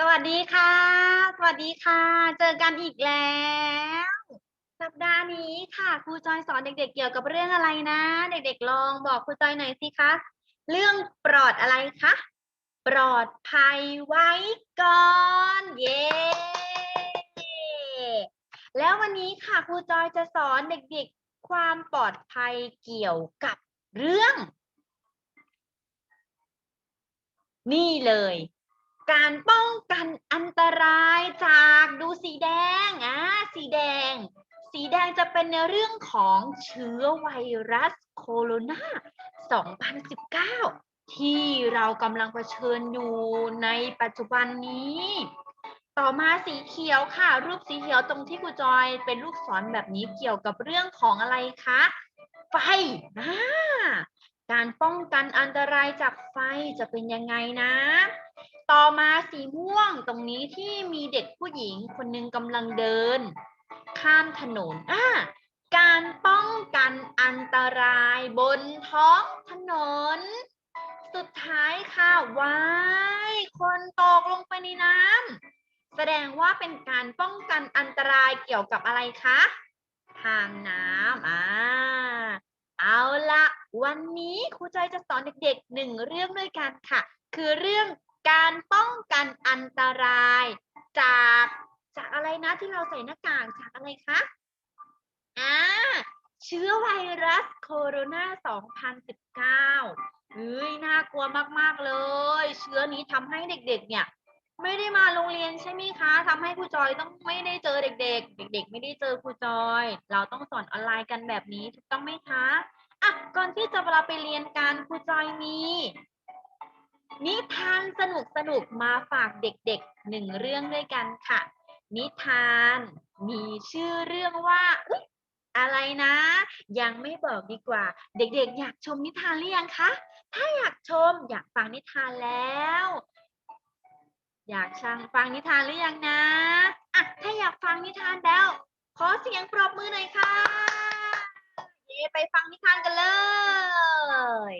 สวัสดีค่ะ สวัสดีค่ะ เจอกันอีกแล้ว สัปดาห์นี้ค่ะครูจอยสอนเด็ก ๆ เกี่ยวกับเรื่องอะไรนะ เด็ก ๆ ลองบอกครูจอยหน่อยสิคะเรื่องปลอดอะไรคะปลอดภัยไว้ก่อน เย้แล้ววันนี้ค่ะครูจอยจะสอนเด็ก ๆ ความปลอดภัยเกี่ยวกับเรื่อง นี่เลย การป้องกันอันตรายจากดูสีแดงอ่าสีแดง สีแดงจะเป็นในเรื่องของเชื้อไวรัสโคโรนา2019 ที่เรากำลังเผชิญอยู่ในปัจจุบันนี้ ต่อมาสีเขียวค่ะ รูปสีเขียวตรงที่ครูจอยเป็นลูกศรแบบนี้เกี่ยวกับเรื่องของอะไรคะ ไฟอ่า การป้องกันอันตรายจากไฟจะเป็นยังไงนะ ต่อมาสีม่วงตรงนี้ที่มีเด็กผู้หญิงคนหนึ่งกำลังเดิน ข้ามถนนอ่าการป้องกันอันตรายบนท้องถนน สุดท้ายค่ะว้ายคนตกลงไปในน้ำแสดงว่าเป็นการป้องกันอันตรายเกี่ยวกับอะไรคะ ทางน้ำอ่าเอาละ วันนี้ครูจอยจะสอนเด็กๆหนึ่งเรื่องด้วยกันค่ะ คือเรื่องการป้องกันอันตราย จากจากอะไรนะที่เราใส่หน้ากากจากอะไรคะอ่าเชื้อไวรัสโคโรนา2019เฮ้ยน่ากลัวมากๆเลย เชื้อนี้ทำให้เด็กๆเนี่ยไม่ได้มาโรงเรียนใช่ไหมคะทำให้ครูจอยต้องไม่ได้เจอเด็ก ๆ เด็ก ๆ ไม่ได้เจอครูจอย เราต้องสอนออนไลน์กันแบบนี้ถูกต้องไหมคะ อะก่อนที่จะเราไปเรียนกันครูจอยมีนิทานสนุกสนุกๆมาฝากเด็กๆหนึ่งเรื่องด้วยกันค่ะ นิทานมีชื่อเรื่องว่าอุ๊ยอะไรนะ ยังไม่บอกดีกว่า เด็กๆ อยากชมนิทานหรือยังคะถ้าอยากชมอยากฟังนิทานแล้ว อยากชังฟังนิทานหรือยังนะอะถ้าอยากฟังนิทานแล้ว ขอเสียงปรบมือหน่อยค่ะ ไปฟังนิทานกันเลย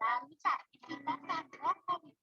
มารู้จักวิธีป้องกันโรคโควิด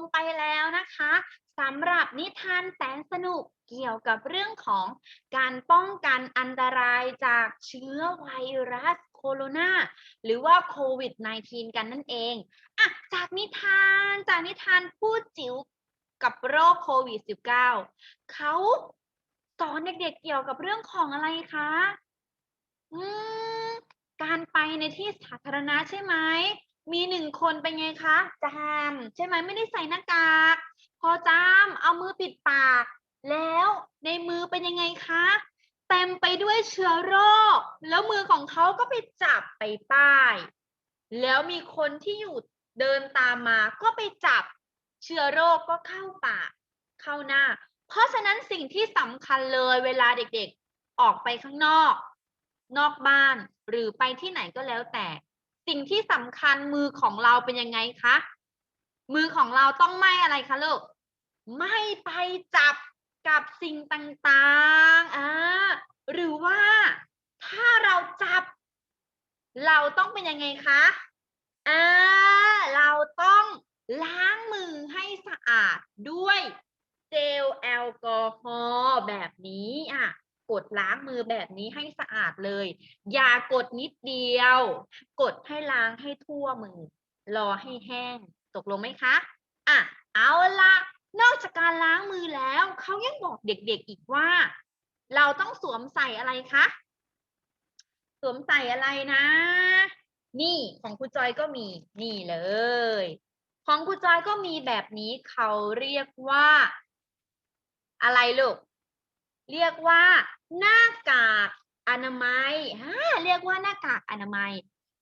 งไปแล้วนะคะสำหรับนิทานแสนสนุกเกี่ยวกับเรื่องของการป้องกันอันตรายจากเชื้อไวรัสโคโรนาหรือว่าโควิด -19 กันนั่นเองอะจากนิทานจากนิทานพูดจิ๋วกับโรคโควิด -19 เขาสอนเด็กๆเกี่ยวกับเรื่องของอะไรคะอืมการไปในที่สาธารณะใช่ไหม มีหนึ่งคนเป็นไงคะ จามใช่ไหมไม่ได้ใส่หน้ากาก พอจามเอามือปิดปาก แล้วในมือเป็นยังไงคะเต็มไปด้วยเชื้อโรค แล้วมือของเขาก็ไปจับไปป้าย แล้วมีคนที่อยู่เดินตามมาก็ไปจับเชื้อโรคก็เข้าปากเข้าหน้า เพราะฉะนั้นสิ่งที่สำคัญเลยเวลาเด็กๆออกไปข้างนอก นอกบ้านหรือไปที่ไหนก็แล้วแต่ สิ่งที่สำคัญมือของเราเป็นยังไงคะ มือของเราต้องไม่อะไรคะลูก ไม่ไปจับกับสิ่งต่างๆ อ่า หรือว่าถ้าเราจับ เราต้องเป็นยังไงคะ อ่า เราต้องล้างมือให้สะอาดด้วยเจลแอลกอฮอล์แบบนี้อะ กดล้างมือแบบนี้ให้สะอาดเลย อย่ากดนิดเดียว กดให้ล้างให้ทั่วมือ รอให้แห้ง ตกลงไหมคะ อะ เอาละนอกจากการล้างมือแล้ว เขายังบอกเด็กๆอีกว่า เราต้องสวมใส่อะไรคะ สวมใส่อะไรนะ นี่ของครูจอยก็มี นี่เลย ของครูจอยก็มีแบบนี้เขาเรียกว่า อะไรลูก เรียกว่า หน้ากากอนามัยฮ่าเรียกว่าหน้ากากอนามัย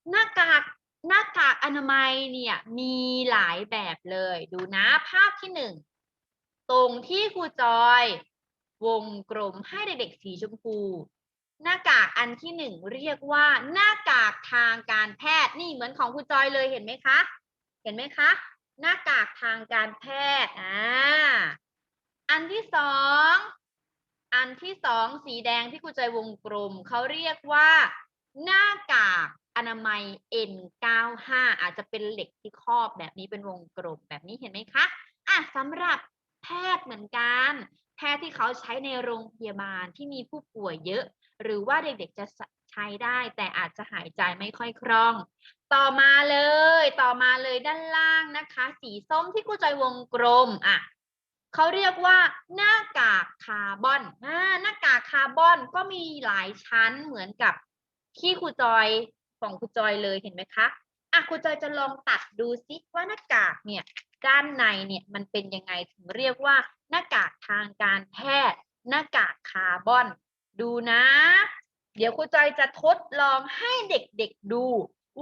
หน้ากากหน้ากากอนามัยเนี่ยมีหลายแบบเลย ดูนะภาพที่หนึ่งตรงที่ครูจอย วงกลมให้เด็กๆสีชมพู หน้ากากอันที่หนึ่งเรียกว่า หน้ากากทางการแพทย์นี่เหมือนของครูจอยเลยเห็นไหมคะ เห็นไหมคะ หน้ากากทางการแพทย์อ่าอันที่สอง อันที่สองสีแดงที่ครูจวงกลมเขาเรียกว่า หน้ากากอนามัย N95 อาจจะเป็นเหล็กที่ครอบแบบนี้เป็นวงกลมแบบนี้เห็นไหมคะอะสำหรับแพทย์เหมือนกัน แพทย์ที่เขาใช้ในโรงพยาบาลที่มีผู้ป่วยเยอะ หรือว่าเด็กๆจะใช้ได้ แต่อาจจะหายใจไม่ค่อยคล่อง ต่อมาเลย ต่อมาเลยด้านล่างนะคะ สีส้มที่ครูจอยวงกลมอะ เขาเรียกว่าหน้ากากคาร์บอนหน้ากากคาร์บอนก็มีหลายชั้นเหมือนกับที่ครูจอยของครูจอยเลยเห็นไหมคะอะครูจอยจะลองตัดดูซิว่าหน้ากากเนี่ยด้านในเนี่ยมันเป็นยังไงถึงเรียกว่า หน้ากากทางการแพทย์ หน้ากากคาร์บอน ดูนะ เดี๋ยวครูจอยจะทดลองให้เด็กๆดู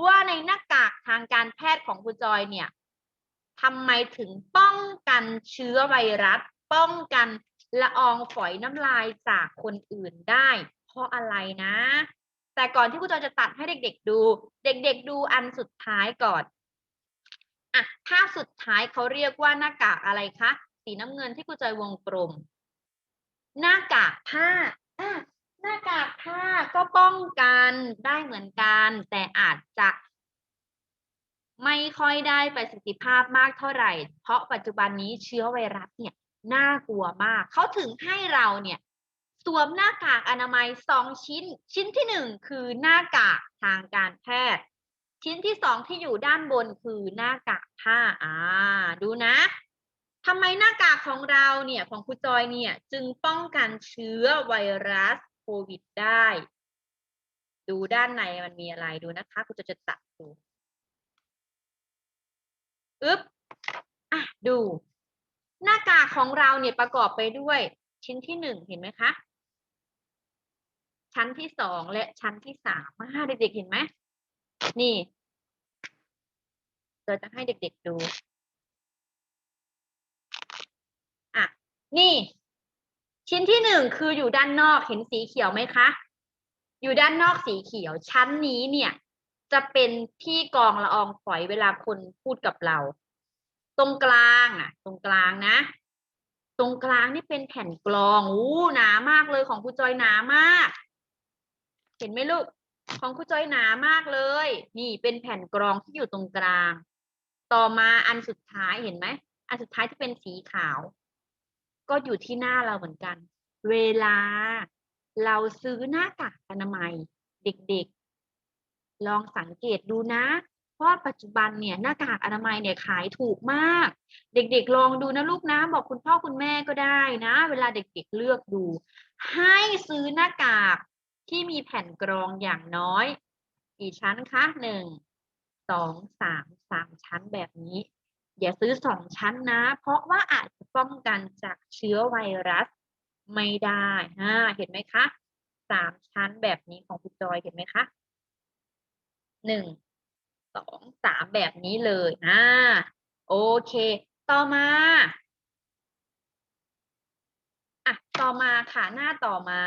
ว่าในหน้ากากทางการแพทย์ของครูจอยเนี่ย ทำไมถึงป้องกันเชื้อไวรัส ป้องกันละอองฝอยน้ำลายจากคนอื่นได้ เพราะอะไรนะ แต่ก่อนที่ครูจอยจะตัดให้เด็ก ๆ ดู เด็ก ๆ ดูอันสุดท้ายก่อนอะภาพสุดท้ายเขาเรียกว่าหน้ากากอะไรคะสีน้ำเงินที่ครูจอยวงกลม หน้ากากผ้าอะหน้ากากผ้าก็ป้องกันได้เหมือนกัน แต่อาจจะ ไม่ค่อยได้ประสิทธิภาพมากเท่าไหร่ เพราะปัจจุบันนี้เชื้อไวรัสเนี่ยน่ากลัวมาก เขาถึงให้เราเนี่ยสวมหน้ากากอนามัยสองชิ้น ชิ้นที่หนึ่งคือหน้ากากทางการแพทย์ ชิ้นที่สองที่อยู่ด้านบนคือหน้ากากผ้าอ่า ดูนะทำไมหน้ากากของเราเนี่ยของครูจอยเนี่ย จึงป้องกันเชื้อไวรัสโควิดได้ ดูด้านในมันมีอะไรดูนะคะครูจะจะตัดดู อึ๊บอะดู หน้ากากของเราเนี่ยประกอบไปด้วยชิ้นที่หนึ่งเห็นไหมคะ ชั้นที่สองและชั้นที่สามมาเด็กๆเห็นไหมนี่เราจะให้เด็กๆดูอะนี่ ชิ้นที่หนึ่งคืออยู่ด้านนอกเห็นสีเขียวไหมคะ อยู่ด้านนอกสีเขียวชั้นนี้เนี่ย จะเป็นที่กองละอองฝอยเวลาคนพูดกับเรา ตรงกลางอะ ตรงกลางนะ ตรงกลางนี่เป็นแผ่นกรองอู้หนามากเลยของครูจอยหนามาก เห็นไหมลูก ของครูจอยหนามากเลย นี่เป็นแผ่นกรองที่อยู่ตรงกลาง ต่อมาอันสุดท้ายเห็นไหมอันสุดท้ายที่เป็นสีขาว ก็อยู่ที่หน้าเราเหมือนกัน เวลาเราซื้อหน้ากากอนามัย เด็ก ลองสังเกตดูนะเพราะว่าปัจจุบันเนี่ยหน้ากากอนามัยเนี่ยขายถูกมาก เด็กๆลองดูนะลูกนะ บอกคุณพ่อคุณแม่ก็ได้นะ เวลาเด็กๆเลือกดู ให้ซื้อหน้ากากที่มีแผ่นกรองอย่างน้อย กี่ชั้นคะหนึ่งสองสามสามชั้นแบบนี้ อย่าซื้อสองชั้นนะ เพราะว่าอาจจะป้องกันจากเชื้อไวรัสไม่ได้อ่าเห็นไหมคะสามชั้นแบบนี้ของคุณจอยเห็นไหมคะ หนึ่งสองสามแบบนี้เลยอ่าโอเค ต่อมาอะต่อมาค่ะหน้าต่อมา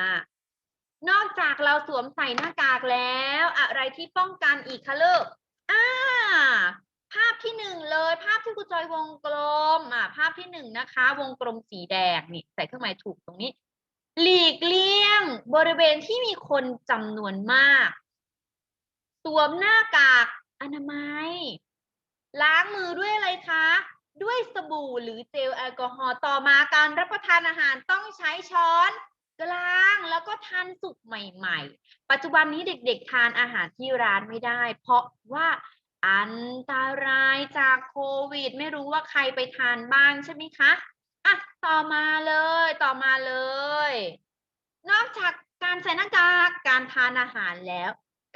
นอกจากเราสวมใส่หน้ากากแล้ว อะไรที่ป้องกันอีกคะลูกอ่าภาพที่หนึ่งเลยภาพที่ครูจอยวงกลมอ่าภาพที่หนึ่งนะคะ วงกลมสีแดงนี่ใส่เครื่องหมายถูกตรงนี้ หลีกเลี่ยงบริเวณที่มีคนจำนวนมาก สวมหน้ากากอนามัย ล้างมือด้วยอะไรคะ ด้วยสบู่หรือเจลแอลกอฮอล์ต่อมาการรับประทานอาหารต้องใช้ช้อนกลางแล้วก็ทานสุกใหม่ ๆ ปัจจุบันนี้เด็ก ๆ ทานอาหารที่ร้านไม่ได้ เพราะว่าอันตรายจากโควิด ไม่รู้ว่าใครไปทานบ้างใช่ไหมคะอะต่อมาเลยต่อมาเลย นอกจากการใส่หน้ากากการทานอาหารแล้ว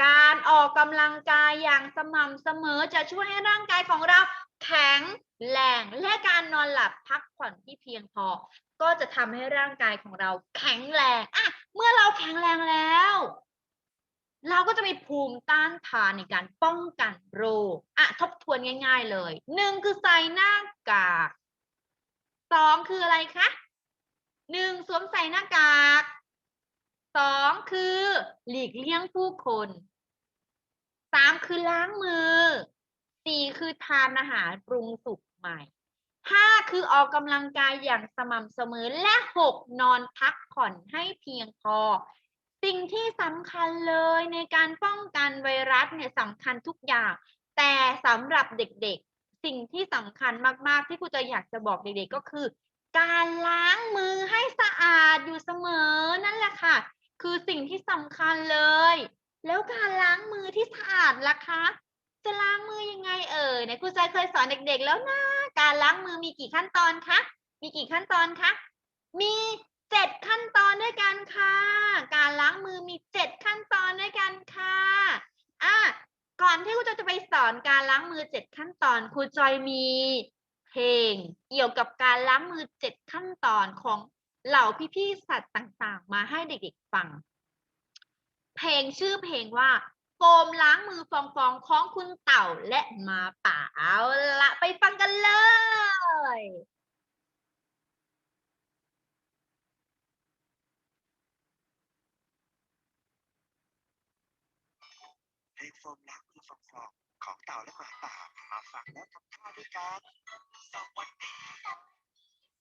การออกกำลังกายอย่างสม่ำเสมอจะช่วยให้ร่างกายของเราแข็งแรงและการนอนหลับพักผ่อนที่เพียงพอ ก็จะทำให้ร่างกายของเราแข็งแรงอะเมื่อเราแข็งแรงแล้ว เราก็จะมีภูมิต้านทานในการป้องกันโรคอะทบทวนง่าย ๆเลยหนึ่งคือใส่หน้ากากสองคืออะไรคะหนึ่งสวมใส่หน้ากาก สองคือหลีกเลี่ยงผู้คนสามคือล้างมือสี่คือทานอาหารปรุงสุกใหม่ห้าคือออกกำลังกายอย่างสม่ำเสมอและหกนอนพักผ่อนให้เพียงพอ สิ่งที่สำคัญเลยในการป้องกันไวรัสเนี่ยสำคัญทุกอย่าง แต่สำหรับเด็กๆ สิ่งที่สำคัญมากๆ ที่ครูจะอยากจะบอกเด็กๆก็คือ การล้างมือให้สะอาดอยู่เสมอนั่นแหละค่ะ คือสิ่งที่สำคัญเลย แล้วการล้างมือที่สะอาดล่ะคะ จะล้างมือยังไงเอ่ยไหนครูใจเคยสอนเด็กๆ แล้วนะ การล้างมือมีกี่ขั้นตอนคะ มีกี่ขั้นตอนคะ มีเจ็ดขั้นตอนด้วยกันค่ะ การล้างมือมีเจ็ดขั้นตอนด้วยกันค่ะอะก่อนที่ครูจอยจะไปสอนการล้างมือเจ็ดขั้นตอนครูจอยมีเพลงเกี่ยวกับการล้างมือเจ็ดขั้นตอนของ เหล่าพี่ๆสัตว์ต่างๆ มาให้เด็กๆฟัง เพลงชื่อเพลงว่าโฟมล้างมือฟองๆของคุณเต่าและหมาป่าเอาละไปฟังกันเลยเพลงโฟมล้างมือฟองๆของเต่าและหมาป่ามาฟังแล้วทำท่าด้วยกันสวัสดี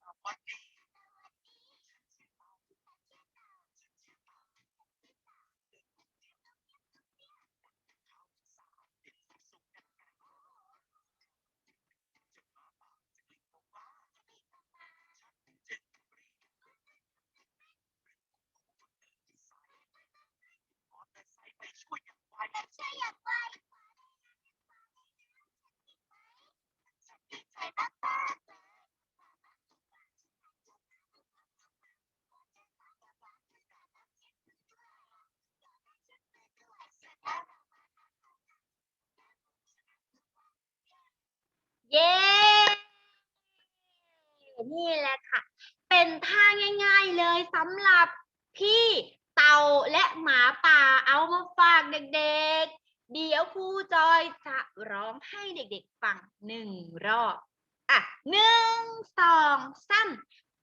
สวัสดีไปช่วยอย่างไวช่วยอย่างไวดีใจมากๆ เย้ นี่แหละค่ะ เป็นท่าง่ายๆเลยสำหรับพี่เต่าและหมาป่าเอามาฝากเด็กๆ เดี๋ยวครูจอยจะร้องให้เด็กๆฟังหนึ่งรอบ อะหนึ่งสองสาม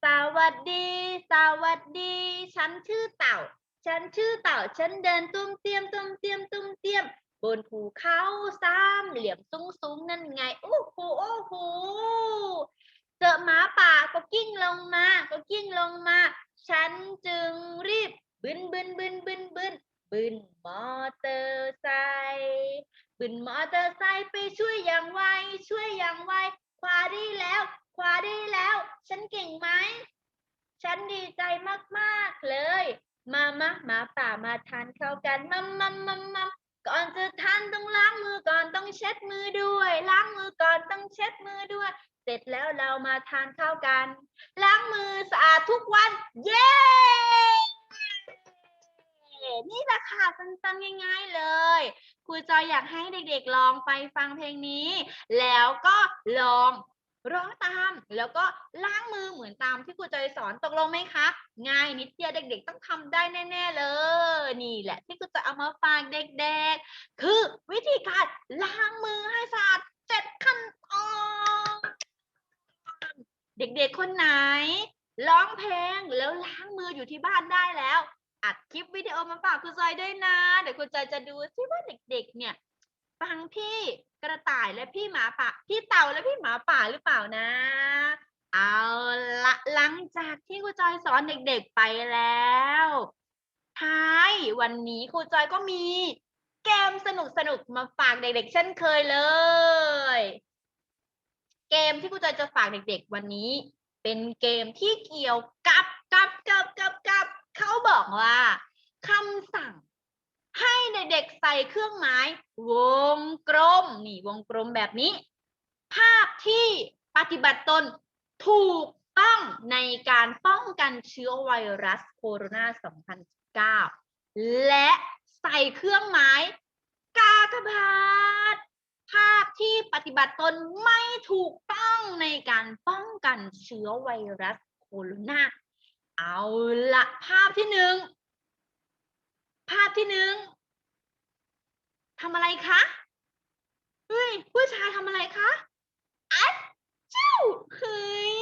สวัสดี สวัสดี ฉันชื่อเต่า ฉันชื่อเต่า ฉันเดินตุ้มเตียมตุ้มเตียมตุ้มเตียม บนภูเขาสามเหลี่ยมสูงสูงๆนั่นไงโอ้โหโอ้โหเจอหมาป่าก็กิ้งลงมา ก็กิ้งลงมา ฉันจึงรีบบึนบึนบึนบึนบึนบึนมอเตอร์ไซค์บึนมอเตอร์ไซค์ไปช่วยอย่างไวช่วยอย่างไวคว้าได้แล้วคว้าได้แล้ว ฉันเก่งไหมฉันดีใจมากๆเลย มามาหมาป่ามาทานข้าวกันมัมมัมมัมมัม ก่อนจะทานต้องล้างมือก่อนต้องเช็ดมือด้วย ล้างมือก่อนต้องเช็ดมือด้วย เสร็จแล้วเรามาทานข้าวกัน ล้างมือสะอาดทุกวัน เย้ นี่แหละค่ะสั้นๆง่ายๆเลยครูจอยอยากให้เด็กๆลองไปฟังเพลงนี้ แล้วก็ลอง ร้องตามแล้วก็ล้างมือเหมือนตามที่ครูจอยสอนตกลงไหมคะ ง่ายนิดเดียวเด็ก ๆ ต้องทำได้แน่ ๆ เลย นี่แหละที่ครูจะเอามาฝากเด็ก ๆ คือวิธีการล้างมือให้สะอาดเจ็ดขั้นตอนเด็ก ๆ คนไหนร้องเพลงแล้วล้างมืออยู่ที่บ้านได้แล้ว อัดคลิปวิดีโอมาฝากคุณจอยด้วยนะ เดี๋ยวคุณจอยจะดูซิว่าเด็ก ๆ เนี่ย ฟังพี่กระต่ายและพี่หมาป่า พี่เต่าและพี่หมาป่าหรือเปล่านะ เอาละหลังจากที่ครูจอยสอนเด็กๆไปแล้ว ท้ายวันนี้ครูจอยก็มีเกมสนุกๆมาฝากเด็กๆเช่นเคยเลย เกมที่ครูจอยจะฝากเด็กๆ วันนี้ เป็นเกมที่เกี่ยวกับกับกับกับกับเขาบอกว่าคำสั่ง ให้เด็กๆใส่เครื่องหมายวงกลมนี่วงกลมแบบนี้ ภาพที่ปฏิบัติตนถูกต้องในการป้องกันเชื้อไวรัสโคโรนา 2019 และใส่เครื่องหมายกากบาทภาพที่ปฏิบัติตนไม่ถูกต้องในการป้องกันเชื้อไวรัสโคโรนา เอาละภาพที่หนึ่ง ภาพที่หนึ่งทำอะไรคะเฮ้ยผู้ชายทำอะไรคะอัดจิ้วเฮ้ย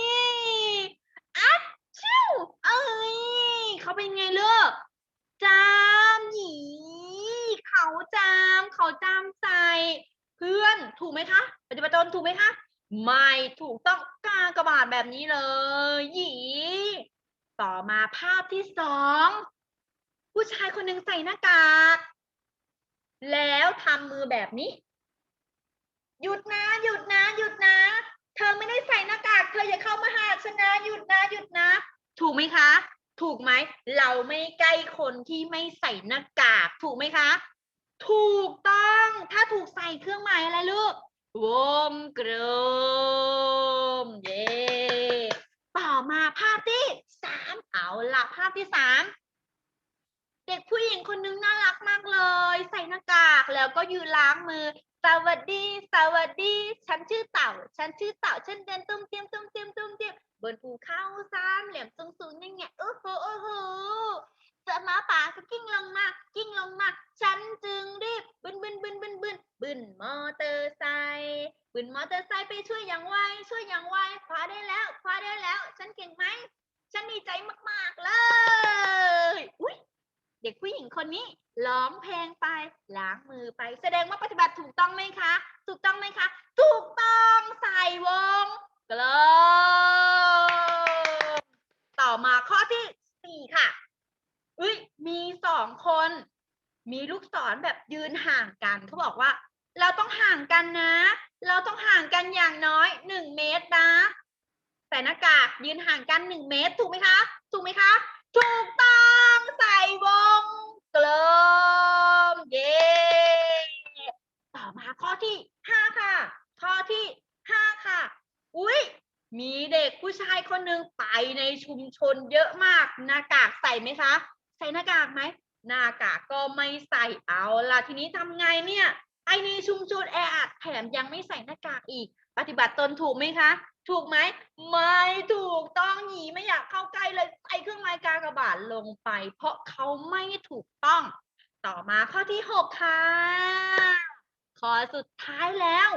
อัดจิ้วเอ้ยเขาเป็นไงเลิกจามหยีเขาจามเขาจามใส่เพื่อนถูกไหมคะปฏิบัติตนถูกไหมคะไม่ถูกต้องกากระบาทแบบนี้เลยหยีต่อมาภาพที่สอง ผู้ชายคนหนึ่งใส่หน้ากาก แล้วทำมือแบบนี้ หยุดนะ หยุดนะ หยุดนะ เธอไม่ได้ใส่หน้ากาก เธออย่าเข้ามาหาฉันนะหยุดนะ หยุดนะ ถูกไหมคะ ถูกไหม เราไม่ใกล้คนที่ไม่ใส่หน้ากาก ถูกไหมคะ ถูกต้อง ถ้าถูกใส่เครื่องหมายอะไรลูก วงกลม เย้ต่อมาภาพที่สามเอาละภาพที่สาม เด็กผู้หญิงคนนึงน่ารักมากเลย ใส่หน้ากากแล้วก็ยืนล้างมือ สวัสดี สวัสดี ฉันชื่อเต่า ฉันชื่อเต่า ฉันเดินตุ้มเตียมตุ้มเตียมตุ้มเตียมบนภูเขาสามเหลี่ยมสูงๆนี่ไงโอ้โหโอ้โหเจอหมาป่าก็กิ้งลงมากิ้งลงมาฉันจึงรีบบึนบึนบึนบึนบึนบึนมอเตอร์ไซค์บึนมอเตอร์ไซค์ไปช่วยอย่างไวช่วยอย่างไวคว้าได้แล้วคว้าได้แล้ว ฉันเก่งไหม ฉันดีใจมากๆเลย อุ้ย เด็กผู้หญิง คนนี้ร้องเพลงไปล้างมือไป แสดงว่าปฏิบัติถูกต้องไหมคะ ถูกต้องไหมคะ ถูกต้องใส่วงกลมต่อมาข้อที่สี่ค่ะอุ้ยมีสองคน มีลูกศรแบบยืนห่างกันเขาบอกว่า เราต้องห่างกันนะ เราต้องห่างกันอย่างน้อยหนึ่งเมตรนะใส่หน้ากากยืนห่างกันหนึ่งเมตร ถูกไหมคะ ถูกไหมคะ ถูกต้องใส่วง กลม เย้ต่อมาข้อที่ห้าค่ะ ข้อที่ห้าค่ะ อุ๊ยมีเด็กผู้ชายคนหนึ่งไปในชุมชนเยอะมาก หน้ากากใส่ไหมคะ ใส่หน้ากากไหมหน้ากากก็ไม่ใส่เอาล่ะทีนี้ทำไงเนี่ยไปในชุมชนแออัดแถมยังไม่ใส่หน้ากากอีก ปฏิบัติตนถูกไหมคะ ถูกไหมไม่ถูกต้องหนีไม่อยากเข้าใกล้เลยใส่เครื่องหมายกากบาทลงไป เพราะเขาไม่ถูกต้อง ต่อมาข้อที่หกค่ะข้อสุดท้ายแล้ว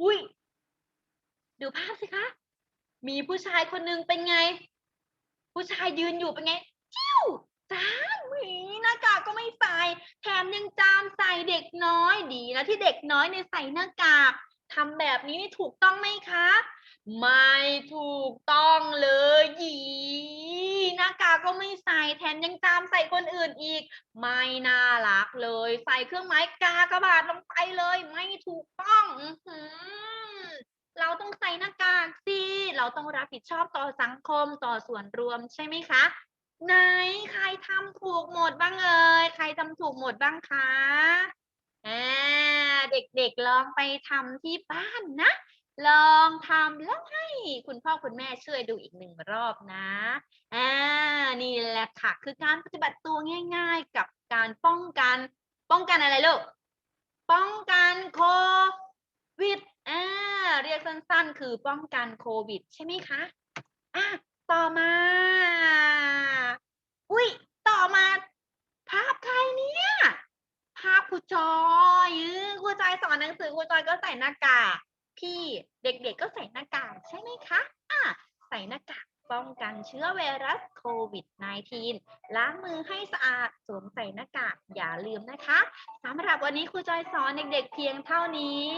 อุ้ยดูภาพสิคะ มีผู้ชายคนหนึงเป็นไง ผู้ชายยืนอยู่เป็นไงจิ้วจ้ามหมีหน้ากากก็ไม่ใส่แถมยังจามใส่เด็กน้อยดีนะที่เด็กน้อยเนี่ยใส่หน้ากากทำแบบนี้นี่ถูกต้องไหมคะ ไม่ถูกต้องเลยหยีหน้ากากก็ไม่ใส่แถมยังจามใส่คนอื่นอีก ไม่น่ารักเลย ใส่เครื่องหมายกากะบาทลงไปเลย ไม่ถูกต้องเราต้องใส่หน้ากากสิเราต้องรับผิดชอบต่อสังคมต่อส่วนรวมใช่ไหมคะ ไหนใครทำถูกหมดบ้างเอ่ยใครทำถูกหมดบ้างคะเด็กๆลองไปทำที่บ้านนะ ลองทำแล้วให้คุณพ่อคุณแม่ช่วยดูอีกหนึ่งรอบนะอ่านี่แหละค่ะ คือการปฏิบัติตัวง่าย ๆ กับการป้องกัน ป้องกันอะไรลูก ป้องกันโควิดอ่าเรียกสั้นๆ คือป้องกันโควิด ใช่ไหมคะอะต่อมา อุ้ยต่อมา ภาพใครเนี่ยภาพครูจอยครูจอยสอนหนังสือครูจอยก็ใส่หน้ากาก พี่เด็กๆก็ใส่หน้ากากใช่ไหมคะอะใส่หน้ากากป้องกันเชื้อไวรัสโควิด -19 ล้างมือให้สะอาดสวมใส่หน้ากากอย่าลืมนะคะสำหรับวันนี้ครูจอยสอนเด็กๆเพียงเท่านี้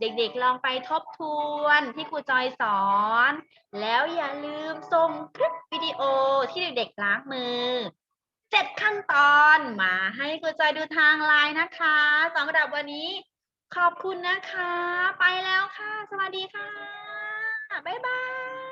เด็กๆลองไปทบทวนที่ครูจอยสอน แล้วอย่าลืมส่งคลิปวิดีโอที่เด็กๆล้างมือเจ็ดขั้นตอนมาให้ครูจอยดูทางไลน์นะคะสำหรับวันนี้ ขอบคุณนะคะ ไปแล้วค่ะ สวัสดีค่ะ บ๊ายบาย